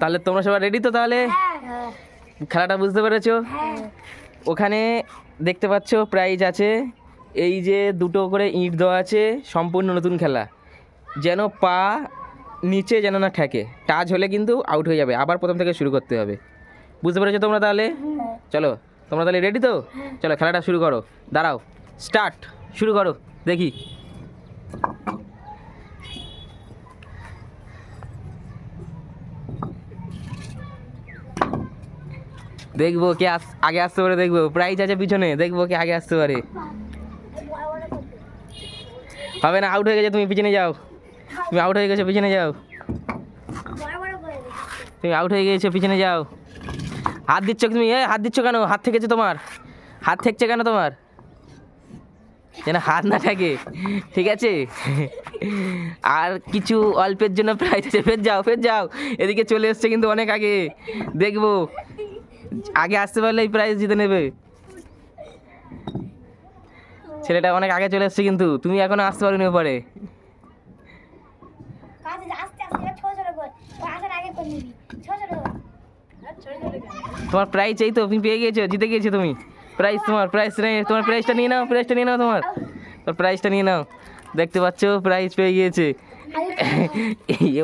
তাহলে তোমরা সবাই রেডি তো তাহলে? হ্যাঁ। খেলাটা বুঝতে পেরেছ? হ্যাঁ। ওখানে দেখতে পাচ্ছ প্রাইজ আছে। এই যে দুটো করে ইঁট দেওয়া আছে সম্পূর্ণ নতুন খেলা। যেন পা নিচে যেন না ঠেকে। টাচ হলে কিন্তু আউট হয়ে যাবে। আবার প্রথম থেকে শুরু করতে হবে। বুঝতে পেরেছ তোমরা তাহলে? চলো তোমরা তাহলে রেডি তো? চলো খেলাটা শুরু করো। দাঁড়াও স্টার্ট শুরু করো। দেখি। দেখব কে আগে আসতে পারে, দেখব। প্রাইজ আছে পিছনে, দেখব কে আগে আসতে পারে। হবে না আউট হয়ে গেছে, তুমি পিছনে যাও। তুমি আউট হয়ে গেছো, পিছনে যাও। তুমি আউট হয়ে গেছো, পিছনে যাও। হাত দিচ্ছ তুমি? এ হাত দিচ্ছ কেন? হাত থেকেছে তোমার। হাত থেকছে কেন তোমার? যেন হাত না থাকে। ঠিক আছে? আর কিছু অল্পের জন্য প্রাইজ ফের যাও ফের যাও। এদিকে চলে এসছে কিন্তু অনেক আগে। দেখব। আগে আসতে পারলে এই প্রাইজ জিতে নেবে। ছেলেটা অনেক আগে চলে এসছে কিন্তু তুমি এখনও আসতে পারোনি ওপরে। তোমার প্রাইজ এই তো তুমি পেয়ে গিয়েছো জিতে গিয়েছো তুমি। প্রাইজ তোমার প্রাইজ তোমার প্রাইজটা নিয়ে নাও প্রাইজটা নিয়ে নাও তোমার। তোমার প্রাইজটা নিয়ে নাও। দেখতে পাচ্ছো প্রাইজ পেয়ে গিয়েছে।